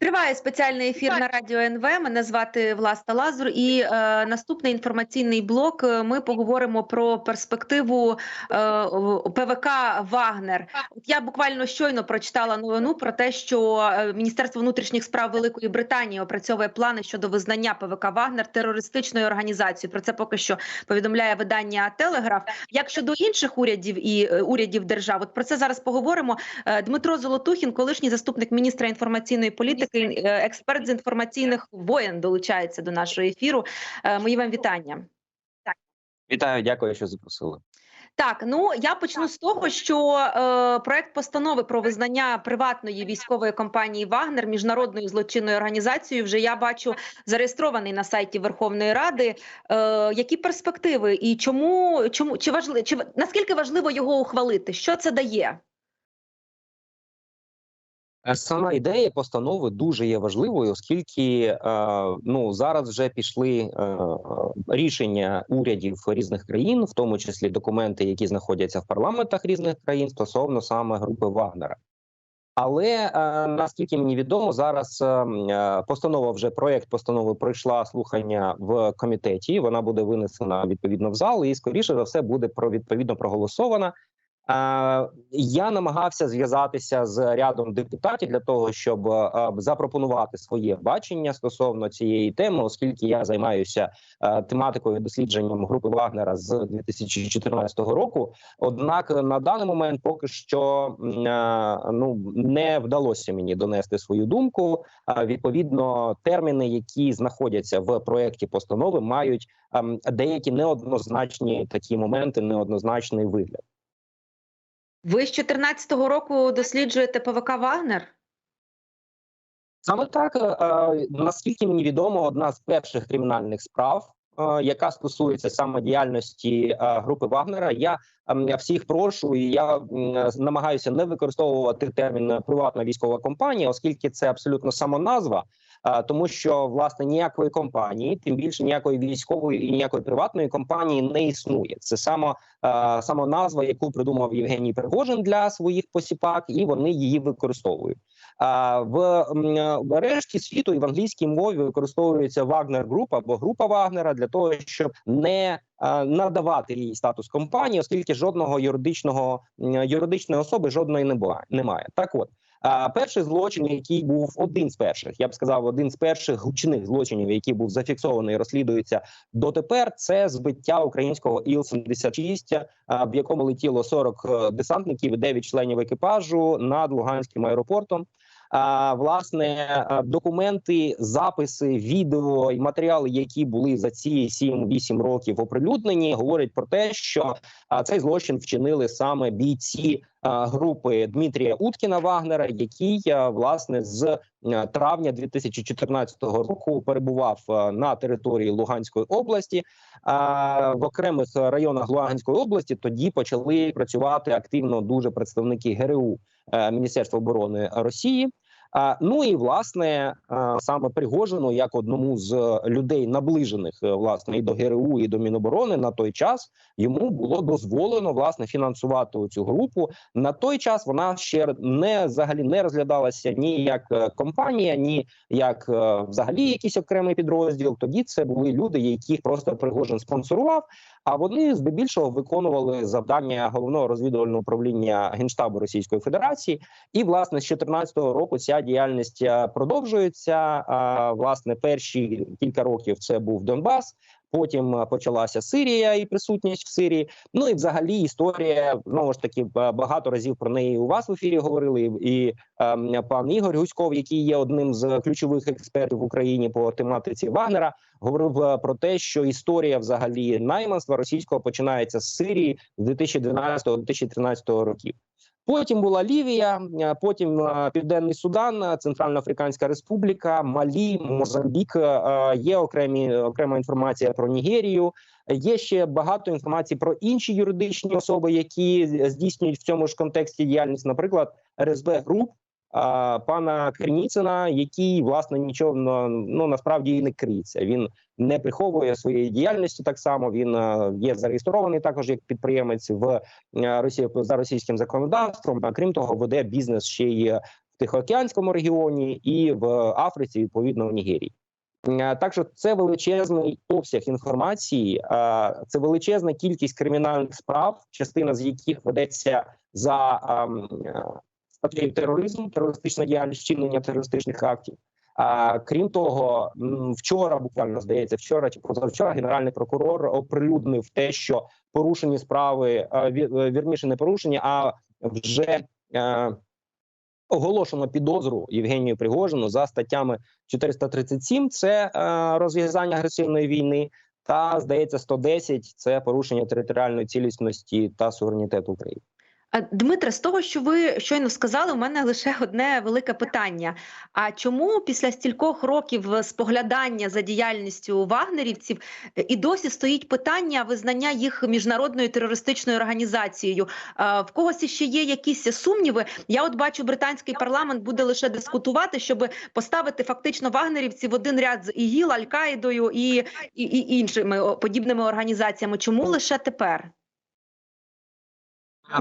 Триває спеціальний ефір на радіо НВ. Мене звати Власта Лазур. І е, наступний інформаційний блок. е, Ми поговоримо про перспективу е, ПВК Вагнер. От я буквально щойно прочитала новину про те, що е, Міністерство внутрішніх справ Великої Британії опрацьовує плани щодо визнання ПВК Вагнер терористичною організацією. Про це поки що повідомляє видання Телеграф. Як щодо інших урядів і е, урядів держав, от про це зараз поговоримо. Дмитро Золотухін, колишній заступник міністра інформаційної політики, е, експерт з інформаційних воєн, долучається до нашого ефіру. Е, Мої вам вітання. Вітаю, дякую, що запросили. Так, ну я почну з того, що е, проект постанови про визнання приватної військової компанії Вагнер міжнародною злочинною організацією вже я бачу зареєстрований на сайті Верховної Ради. Е, які перспективи і чому чому чи важливо чи наскільки важливо його ухвалити? Що це дає? Е, Сама ідея постанови дуже є важливою, оскільки е, ну зараз вже пішли е, рішення урядів різних країн, в тому числі документи, які знаходяться в парламентах різних країн стосовно саме групи Вагнера. Але наскільки мені відомо, зараз постанова вже проект постанови пройшла слухання в комітеті. Вона буде винесена відповідно в зал, і скоріше за все буде про відповідно проголосована. Е, Я намагався зв'язатися з рядом депутатів для того, щоб е, запропонувати своє бачення стосовно цієї теми, оскільки я займаюся е, тематикою дослідженням групи Вагнера з 2014 року. Однак на даний момент поки що ну не вдалося мені донести свою думку. Відповідно, терміни, які знаходяться в проєкті постанови, мають ем, деякі неоднозначні такі моменти, неоднозначний вигляд. Ви з 2014 року досліджуєте ПВК Вагнер? Саме так, е, е, наскільки мені відомо, одна з перших кримінальних справ, е, яка стосується саме діяльності групи Вагнера. Я ем, всіх прошу, і я намагаюся не використовувати термін приватна військова компанія, оскільки це абсолютно самоназва. Тому що власне ніякої компанії, тим більше ніякої військової і ніякої приватної компанії не існує. Це само е, самоназва, яку придумав Євгеній Пригожин для своїх посіпак, і вони її використовують. В решті світу і в англійській мові використовується Вагнер Груп або група Вагнера для того, щоб не надавати їй статус компанії, оскільки жодного юридичного юридичної особи жодної не немає. Так от. А перший злочин, який був один з перших, я б сказав, один з перших гучних злочинів, який був зафіксований, і розслідується дотепер. Це збиття українського Іл-76, в якому летіло 40 е, десантників, і 9 членів екіпажу над Луганським аеропортом. А, власне, документи, записи, відео і матеріали, які були за ці 7-8 років оприлюднені, говорять про те, що цей злочин вчинили саме бійці групи Дмитрія Уткіна Вагнера, який власне з а, травня 2014 року перебував на території Луганської області. В окремих районах Луганської області тоді почали працювати активно дуже представники ГРУ е, Міністерства оборони Росії. Ну і власне е, саме Пригожину, як одному з людей, наближених е, власне і до ГРУ, і до Міноборони на той час йому було дозволено власне фінансувати цю групу. На той час вона ще не взагалі не розглядалася ні як е, компанія, ні як е, взагалі якийсь окремий підрозділ. Тоді це були люди, яких просто Пригожин спонсорував. А вони здебільшого виконували завдання головного розвідувального управління генштабу Російської Федерації. І власне з 2014 року ця діяльність е, продовжується. Власне, перші кілька років це був Донбас. Потім е, почалася Сирія і присутність в Сирії. Ну і взагалі історія знову ж таки багато разів про неї у вас в ефірі говорили. І ем, пан Ігор Гуськов, який є одним з ключових експертів в Україні по тематиці Вагнера, говорив е, про те, що історія взагалі найманства російського починається з Сирії з 2012-2013 років. Потім була Лівія, е, потім е, Південний Судан, е, Центральноафриканська Республіка, Малі, Мозамбік. Є окремі окрема інформація про Нігерію. Є ще багато інформації про інші юридичні особи, які здійснюють в цьому ж контексті діяльність, наприклад, РСБ Груп. Пана Криніцина, який власне нічого ну, насправді і не криється. Він не приховує своєї діяльності. Так само він е, є зареєстрований також як підприємець в е, Росії за російським законодавством. А крім того, веде бізнес ще й в Тихоокеанському регіоні і в Африці, відповідно в Нігерії. Е, Так що це величезний обсяг інформації, це величезна кількість кримінальних справ, частина з яких ведеться за ем, статтею тероризм, терористична діяльність, вчинення терористичних актів. А крім того, вчора буквально здається, вчора чи позавчора генеральний прокурор оприлюднив те, що порушені справи е, е, вірніше не порушені, а вже е, оголошено підозру Євгенію Пригожину за статтями 437 – це е, розв'язання агресивної війни, та здається 110 – це порушення територіальної цілісності та суверенітету України. А, Дмитре, з того, що ви щойно сказали, у мене лише одне велике питання: а чому після стількох років споглядання за діяльністю вагнерівців е, і досі стоїть питання визнання їх міжнародною терористичною організацією? В когось ще є якісь сумніви? Я от бачу, британський парламент буде лише дискутувати, щоб поставити фактично вагнерівців в один ряд з ІГІЛ, Аль-Каїдою і, і, і іншими подібними організаціями. Чому лише тепер?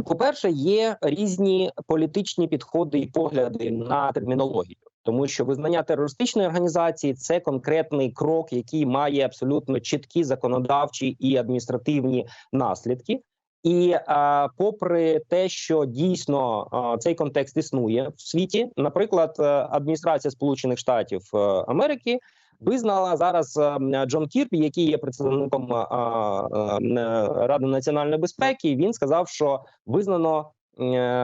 По-перше, є різні політичні підходи і погляди на термінологію, тому що визнання терористичної організації це конкретний крок, який має абсолютно чіткі законодавчі і адміністративні наслідки. І а, попри те, що дійсно а, цей контекст існує в світі, наприклад, е, адміністрація Сполучених Штатів е, Америки визнала зараз е, Джон Кірбі, який є представником е, е, Ради національної безпеки. Він сказав, що визнано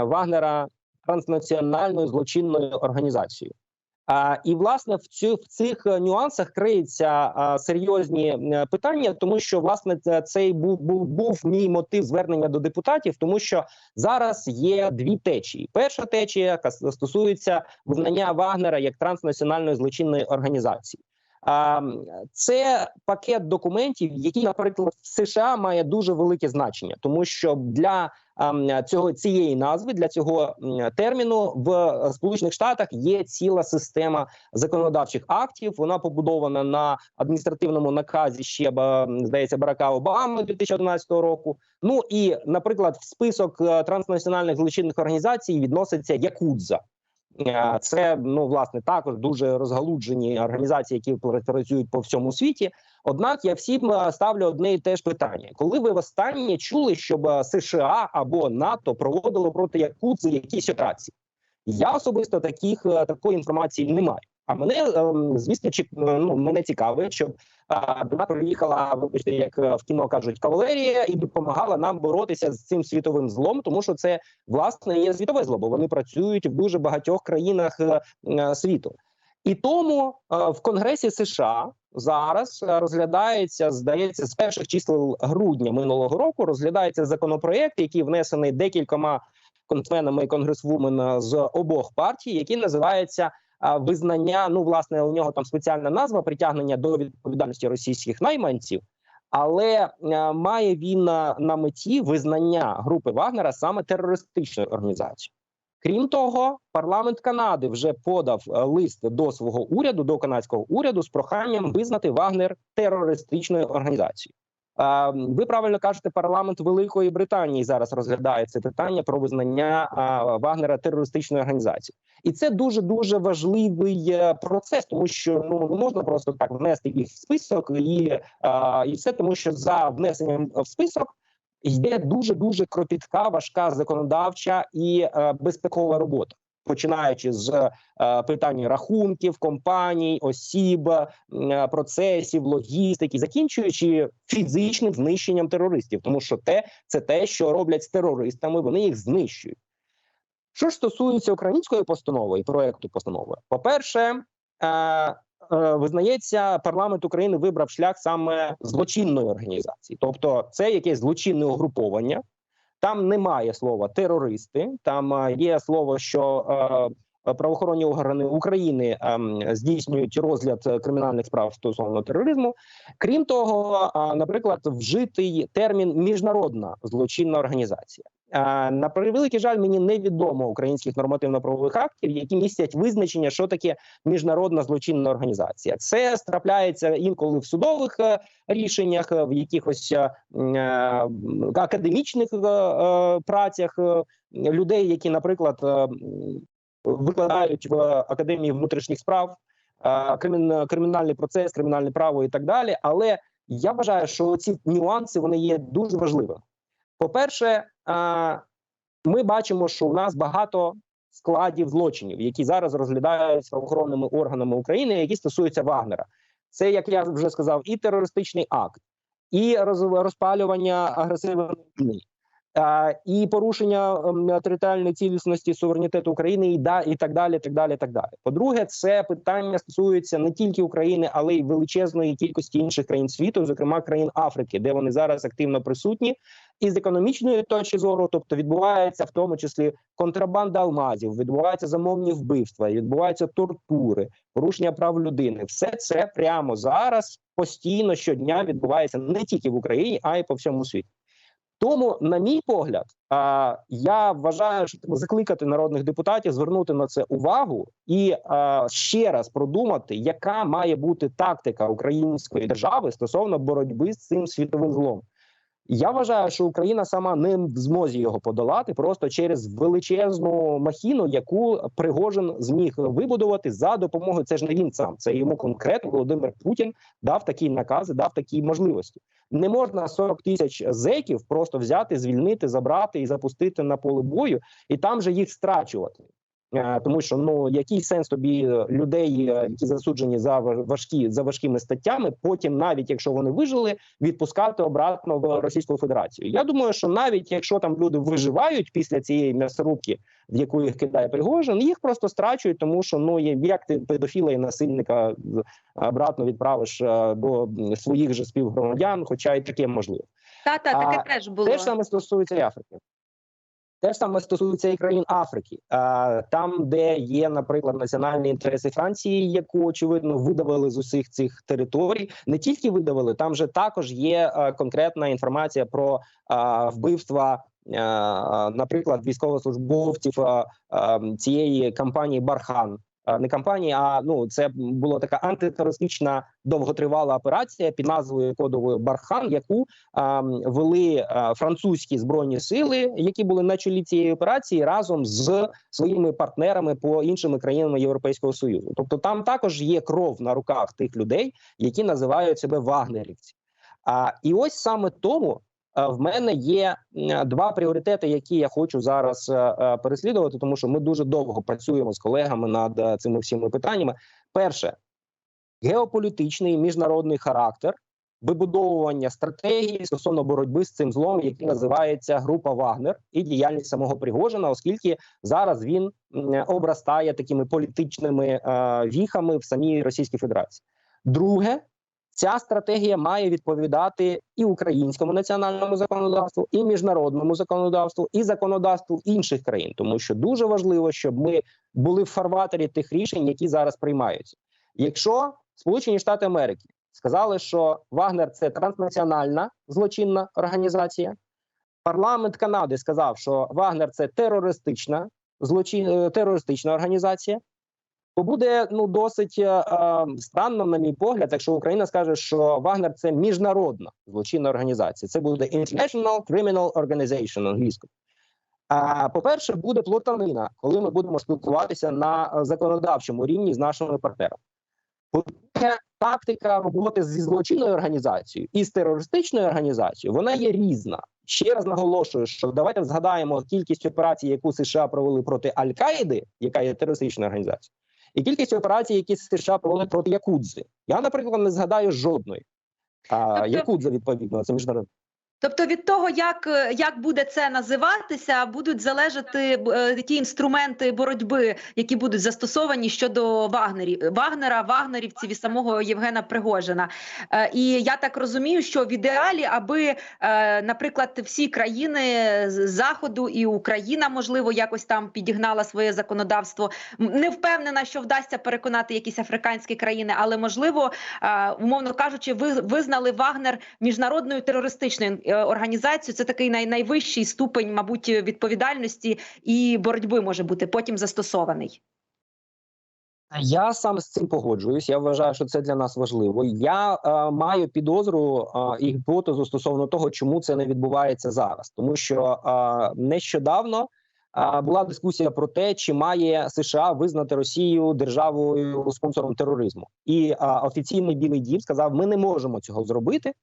Вагнера транснаціональною злочинною організацією. А, і власне в цю в цих нюансах криються а, серйозні питання, тому що власне цей був, був був мій мотив звернення до депутатів, тому що зараз є дві течії. Перша течія, яка стосується визнання Вагнера як транснаціональної злочинної організації. А, Це пакет документів, який, наприклад, в США має дуже велике значення, тому що для цього цієї назви для цього терміну в Сполучених Штатах є ціла система законодавчих актів. Вона побудована на адміністративному наказі ще здається Барака Обами 2011 року. Ну і, наприклад, в список е, транснаціональних злочинних організацій відноситься Якудза. Е, Це ну власне також дуже розгалуджені організації, які пр- працюють по всьому світі. Однак я всім е, ставлю одне і те ж питання: коли ви востаннє чули, щоб е, США або НАТО проводило проти Якудзи якісь операції? Я особисто таких такої інформації не маю. А мене ем, звісно, чи ну мене цікавить, щоб вона приїхала, вибачте, як е, в кіно кажуть, кавалерія, і допомагала нам боротися з цим світовим злом, тому що це власне є світове зло, бо вони працюють в дуже багатьох країнах е, е, світу. І тому в Конгресі США зараз розглядається, здається, з перших чисел грудня минулого року розглядається законопроект, який внесений декількома і конгресвумен з обох партій, який називається визнання. Ну, власне, у нього там спеціальна назва притягнення до відповідальності російських найманців. Але е, має він на, меті визнання групи Вагнера саме терористичною організацією. Крім того, парламент Канади вже подав е, лист до свого уряду, до канадського уряду, з проханням визнати Вагнер терористичною організацією. Ви правильно кажете, парламент Великої Британії зараз розглядає це питання про визнання Вагнера терористичною організацією, і це дуже дуже важливий е, процес, тому що ну не можна просто так внести їх в список і, і все, тому що за внесенням в список йде дуже дуже кропітка, важка законодавча і е, безпекова робота. Починаючи з е, питань рахунків, компаній, осіб, е, процесів, логістики, закінчуючи фізичним знищенням терористів, тому що те це те, що роблять з терористами, вони їх знищують. Що ж стосується української постанови і проекту постанови, по-перше, е, е, визнається, парламент України вибрав шлях саме злочинної організації, тобто це якесь злочинне угруповання. Там немає слова терористи, там е, є слово, що е, правоохоронні органи України ем, здійснюють розгляд е, кримінальних справ стосовно тероризму. Крім того, наприклад, вжитий термін міжнародна злочинна організація. На превеликий жаль, мені невідомо українських нормативно-правових актів, які містять визначення, що таке міжнародна злочинна організація. Це трапляється інколи в судових е, рішеннях, е, в якихось е, академічних працях людей, які, наприклад, викладають в академії внутрішніх справ, кримінальний процес, кримінальне право і так далі. Але я вважаю, що ці нюанси вони є дуже важливими. По-перше, а, ми бачимо, що у нас багато складів злочинів, які зараз розглядаються правоохоронними органами України, які стосуються Вагнера. Це, як я вже сказав, і терористичний акт, і роз- розпалювання агресивної і порушення ем, територіальної цілісності суверенітету України, і да, і так далі. Так далі, так далі. По-друге, це питання стосується не тільки України, але й величезної кількості інших країн світу, зокрема країн Африки, де вони зараз активно присутні. І з економічної точки зору, тобто відбувається в тому числі контрабанда алмазів, відбуваються замовні вбивства, відбуваються тортури, порушення прав людини. Все це прямо зараз постійно щодня відбувається не тільки в Україні, а й по всьому світі. Тому, на мій погляд, я вважаю, що треба закликати народних депутатів звернути на це увагу і ще раз продумати, яка має бути тактика української держави стосовно боротьби з цим світовим злом. Я вважаю, що Україна сама не в змозі його подолати просто через величезну махіну, яку Пригожин зміг вибудувати за допомогою. Це ж не він сам, це йому конкретно Володимир Путін дав такі накази, дав такі можливості. Не можна 40 тисяч зеків просто взяти, звільнити, забрати і запустити на поле бою, і там же їх страчувати. Е, Тому що ну який сенс тобі е, людей, е, які засуджені за важкі за важкими статтями, потім, навіть якщо вони вижили, відпускати обратно в Російську Федерацію. Я думаю, що навіть якщо там люди виживають після цієї м'ясорубки, в яку їх кидає Пригожин, їх просто страчують, тому що ну є- як ти педофіла і насильника обратно відправиш до своїх же співгромадян, хоча й таке можливо. Та та А, таке теж було. Те ж саме стосується і Африки. Те ж саме стосується і країн Африки, а, там, де є, наприклад, національні інтереси Франції, яку очевидно видавили з усіх цих територій. Не тільки видавили, там же також є конкретна інформація про вбивства, наприклад, військовослужбовців а, а, цієї кампанії Бархан. А, Не кампанії, а ну це була така антитерористична довготривала операція під назвою кодовою Бархан, яку а, вели а, французькі збройні сили, які були на чолі цієї операції, разом з своїми партнерами по іншими країнами Європейського союзу. Тобто, там також є кров на руках тих людей, які називають себе вагнерівці. А і ось саме тому. Е, В мене є два пріоритети, які я хочу зараз е, е, переслідувати, тому що ми дуже довго працюємо з колегами над цими всіми питаннями. Перше геополітичний міжнародний характер вибудовування стратегії стосовно боротьби з цим злом, який називається група Вагнер, і діяльність самого Пригожина, оскільки зараз він обрастає такими політичними е, віхами в самій Російській Федерації. Друге, ця стратегія має відповідати і українському національному законодавству, і міжнародному законодавству, і законодавству інших країн, тому що дуже важливо, щоб ми були в фарватері тих рішень, які зараз приймаються. Якщо Сполучені Штати Америки сказали, що Вагнер це транснаціональна злочинна організація. Парламент Канади сказав, що Вагнер це терористична злочин, е, терористична організація. То буде ну досить е, е, странно, на мій погляд, якщо Україна скаже, що Вагнер це міжнародна злочинна організація. Це буде International Criminal Organization англійською. А по-перше, буде плутанина, коли ми будемо спілкуватися на законодавчому рівні з нашими партнерами. Тактика роботи зі злочинною організацією і з терористичною організацією вона є різна. Ще раз наголошую, що давайте згадаємо кількість операцій, яку США провели проти Аль-Каїди, яка є терористичною організацією, і кількість операцій, які США провели проти Якудзи. Я, наприклад, не згадаю жодної. А Тобто- Якудза, відповідно, це міжнародна. Тобто від того, як, е, як буде це називатися, будуть залежати е, ті інструменти боротьби, які будуть застосовані щодо Вагнерів Вагнера, Вагнерівців і самого Євгена Пригожина. Е, І я так розумію, що в ідеалі, аби, е, наприклад, всі країни заходу і Україна, можливо, якось там підігнала своє законодавство. Не впевнена, що вдасться переконати якісь африканські країни, але можливо, е, умовно кажучи, ви визнали Вагнер міжнародною терористичною організацію. Це такий най, найвищий ступень, мабуть, відповідальності і боротьби може бути потім застосований. Я саме з цим погоджуюсь. Я вважаю, що це для нас важливо. Я е, маю підозру е, і гіпотезу стосовно того, чому це не відбувається зараз, тому що е, нещодавно е, була дискусія про те, чи має США визнати Росію державою спонсором тероризму, і е, офіційний білий дім сказав: ми не можемо цього зробити.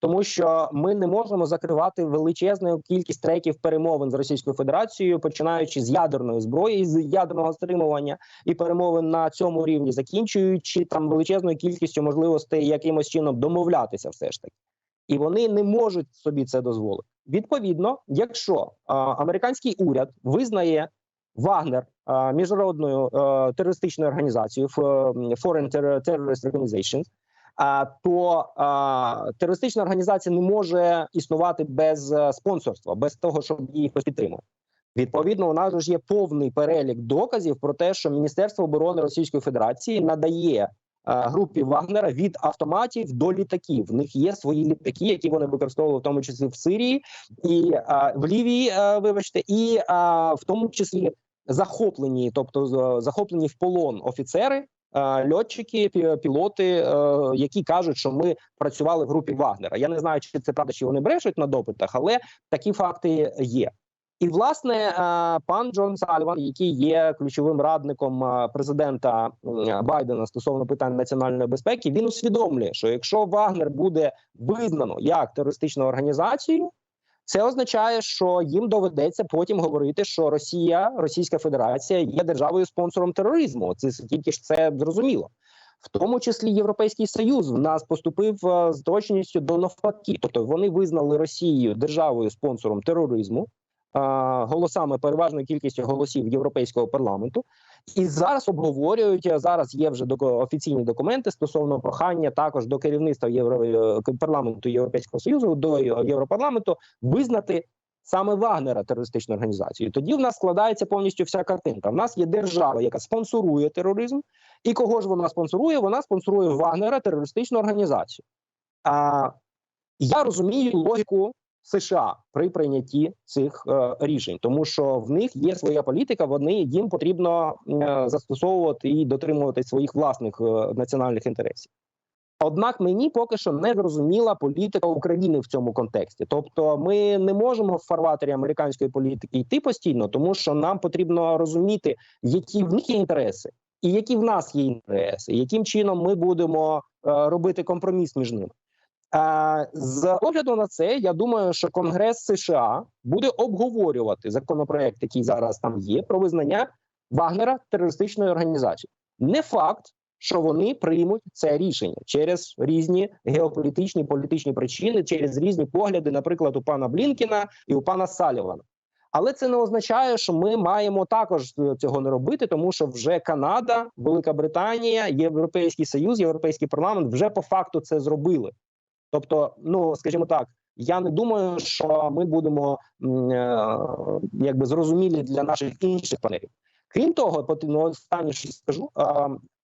Тому що ми не можемо закривати величезну кількість треків перемовин з Російською Федерацією, починаючи з ядерної зброї, з ядерного стримування і перемовин на цьому рівні, закінчуючи там величезною кількістю можливостей якимось чином домовлятися, все ж таки, і вони не можуть собі це дозволити. Відповідно, якщо а, американський уряд визнає Вагнер а, міжнародною а, терористичною організацією Foreign Terror- Terrorist Organizations, а, то терористична організація не може існувати без е, спонсорства, без того, щоб її хтось підтримав. Відповідно, у нас ж є повний перелік доказів про те, що Міністерство оборони Російської Федерації надає е, групі Вагнера від автоматів до літаків. В них є свої літаки, які вони використовували в тому числі в Сирії і е, в Лівії, е, вибачте, і е, в тому числі захоплені, тобто захоплені в полон офіцери. Е, Льотчики, пілоти, е, які кажуть, що ми працювали в групі Вагнера. Я не знаю, чи це правда, чи вони брешуть на допитах, але такі факти є. І власне е, пан Джон Сальван, який є ключовим радником президента Байдена стосовно питань національної безпеки, він усвідомлює, що якщо Вагнер буде визнано як терористичну організацію, це означає, що їм доведеться потім говорити, що Росія, Російська Федерація є державою спонсором тероризму. Це тільки ж це зрозуміло. В тому числі Європейський Союз в нас поступив е, з точністю до навпаки, тобто вони визнали Росію державою спонсором тероризму голосами переважною кількістю голосів Європейського парламенту, і зараз обговорюють зараз. Є вже офіційні документи стосовно прохання також до керівництва Євро е, парламенту Європейського союзу до Європарламенту визнати. Саме Вагнера терористичною організацією. Тоді в нас складається повністю вся картинка. В нас є держава, яка спонсорує тероризм, і кого ж вона спонсорує? Вона спонсорує Вагнера терористичну організацію. А я розумію логіку США при прийнятті цих е, рішень, тому що в них є своя політика. Вони їм потрібно е, застосовувати і дотримувати своїх власних е, національних інтересів. Однак мені поки що не зрозуміла політика України в цьому контексті. Тобто, ми не можемо в фарватері американської політики йти постійно, тому що нам потрібно розуміти, які в них є інтереси, і які в нас є інтереси, яким чином ми будемо е, робити компроміс між ними. Е, з огляду на це, я думаю, що Конгрес США буде обговорювати законопроект, який зараз там є, про визнання Вагнера терористичною організацією. Не факт, що вони приймуть це рішення через різні геополітичні політичні причини, через різні погляди, наприклад, у пана Блінкіна і у пана Салівана. Але це не означає, що ми маємо також цього не робити, тому що вже Канада, Велика Британія, Європейський Союз, Європейський парламент вже по факту це зробили. Тобто, ну скажімо так, я не думаю, що ми будемо е, якби зрозумілі для наших інших партнерів. Крім того, потрібно останнє що скажу.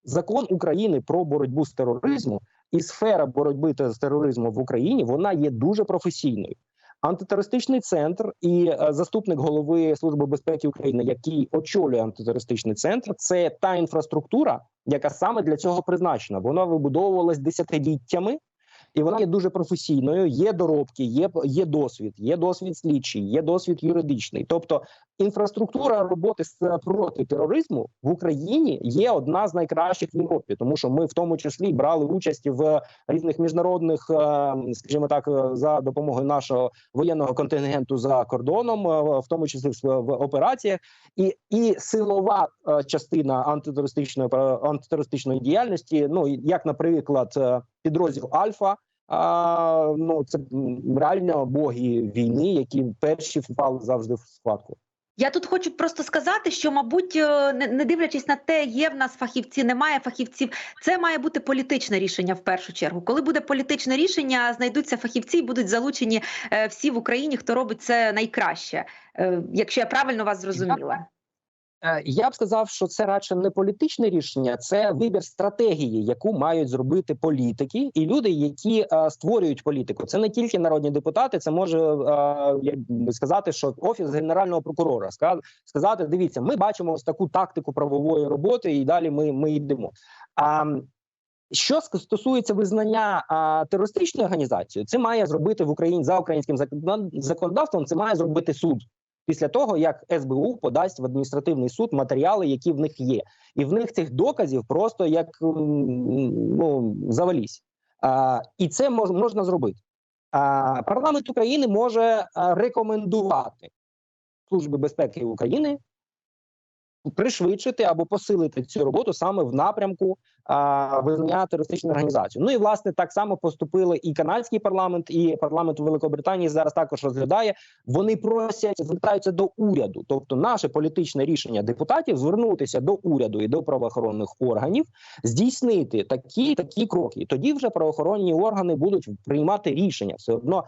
Закон України про боротьбу з тероризмом і сфера боротьби з тероризмом в Україні вона є дуже професійною. Антитерористичний центр і е, заступник голови Служби безпеки України, який очолює антитерористичний центр, це та інфраструктура, яка саме для цього призначена. Вона вибудовувалась десятиліттями, і вона є дуже професійною. Є доробки, є, є досвід, є досвід слідчий, є досвід юридичний. Тобто інфраструктура роботи з проти тероризму в Україні є одна з найкращих в Європі, тому що ми в тому числі брали участь в різних міжнародних, е, скажімо так, е, за допомогою нашого воєнного контингенту за кордоном, е, в тому числі в, операціях, і, і силова е, частина антитерористичної е, антитерористичної діяльності. Ну як, наприклад, е, підрозділ Альфа. А, ну це реально боги війни, які перші впали завжди в схватку. Я тут хочу просто сказати, що, мабуть, е, не, не дивлячись на те, є в нас фахівці, немає фахівців. Це має бути політичне рішення в першу чергу. Коли буде політичне рішення, знайдуться фахівці і будуть залучені е, всі в Україні, хто робить це найкраще. Е, якщо я правильно вас зрозуміла. Е, Я б сказав, що це радше не політичне рішення, це вибір стратегії, яку мають зробити політики і люди, які е, створюють політику. Це не тільки народні депутати, це може е, сказати, що офіс генерального прокурора сказати: дивіться, ми бачимо ось таку тактику правової роботи, і далі ми, ми йдемо. А що стосується визнання а, терористичною організацією, це має зробити в Україні за українським законодавством. Це має зробити суд після того, як СБУ подасть в адміністративний суд матеріали, які в них є, і в них цих доказів просто як ну завалісь. А, і це мож, можна зробити. А, парламент України може рекомендувати Службі безпеки України пришвидшити або посилити цю роботу саме в напрямку а, визнання терористичної організації. Ну і власне так само поступили і канадський парламент, і парламент Великобританії зараз також розглядає. Вони просять звертаються до уряду, тобто наше політичне рішення депутатів звернутися до уряду і до правоохоронних органів, здійснити такі такі кроки. Тоді вже правоохоронні органи будуть приймати рішення. Все одно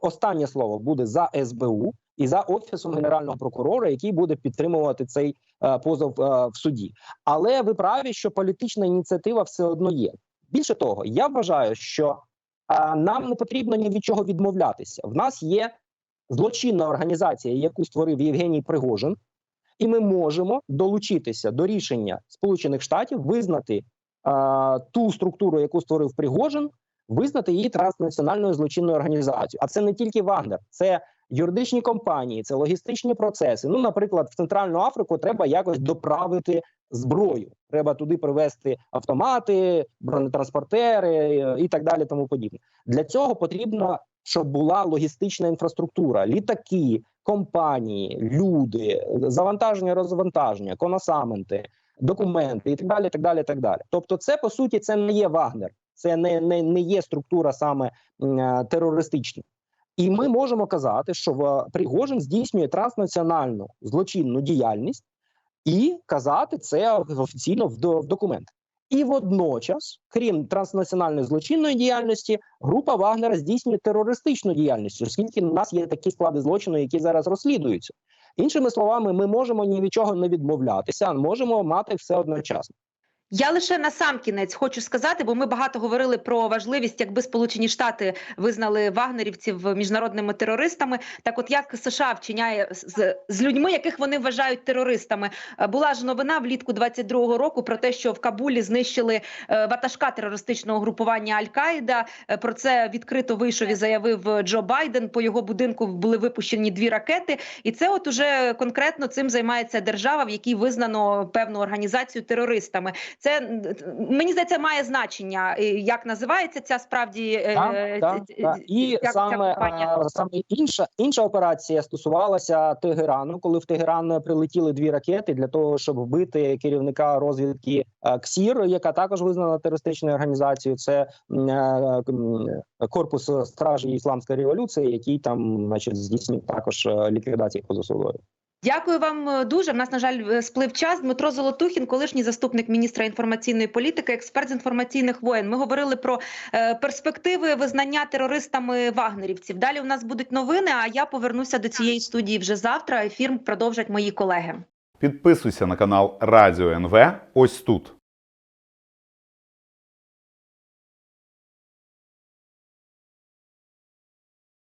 останнє слово буде за СБУ і за офісом генерального прокурора, який буде підтримувати цей е, позов е, в суді. Але ви праві, що політична ініціатива все одно є. Більше того, я вважаю, що е, нам не потрібно ні від чого відмовлятися. В нас є злочинна організація, яку створив Євгеній Пригожин, і ми можемо долучитися до рішення Сполучених Штатів визнати е, ту структуру, яку створив Пригожин, визнати її транснаціональною злочинною організацією. А це не тільки Вагнер, це юридичні компанії, це логістичні процеси. Ну, наприклад, в Центральну Африку треба якось доправити зброю. Треба туди привезти автомати, бронетранспортери е, і так далі. Тому подібне. Для цього потрібно, щоб була логістична інфраструктура, літаки, компанії, люди, завантаження, розвантаження, коносаменти, документи і так далі. Так далі, так далі. Тобто, це по суті це не є Вагнер, це не, не, не є структура саме е, терористична. І ми можемо казати, що в Пригожин здійснює транснаціональну злочинну діяльність, і казати це офіційно в документах. І водночас, крім транснаціональної злочинної діяльності, група Вагнера здійснює терористичну діяльність, оскільки у нас є такі склади злочину, які зараз розслідуються. Іншими словами, ми можемо ні від чого не відмовлятися, а можемо мати все одночасно. Я лише на сам кінець хочу сказати, бо ми багато говорили про важливість, якби Сполучені Штати визнали вагнерівців міжнародними терористами. Так, от як США вчиняє з, з людьми, яких вони вважають терористами, Е, була ж новина влітку 22-го року про те, що в Кабулі знищили е, ватажка терористичного групування Аль-Каїда. Е, Про це відкрито вийшов і заявив Джо Байден. По його будинку були випущені дві ракети, і це от уже конкретно цим займається держава, в якій визнано певну організацію терористами. Це мені здається має значення, е, як називається ця справді е, Так, е, так, так. І ця саме, саме інша інша операція стосувалася Тегерану, коли в Тегеран прилетіли дві ракети для того, щоб вбити керівника розвідки КСІР, яка також визнана терористичною організацією. Це корпус стражі ісламської революції, який там, значить, здійснює також ліквідацію позасудової. Дякую вам е, дуже. В нас на жаль е, сплив час. Дмитро Золотухін, колишній заступник міністра інформаційної політики, експерт з інформаційних воєн. Ми говорили про е, перспективи визнання терористами вагнерівців. Далі у нас будуть новини. А я повернуся до цієї студії вже завтра. Ефір продовжать мої колеги. Підписуйся на канал Радіо НВ ось тут.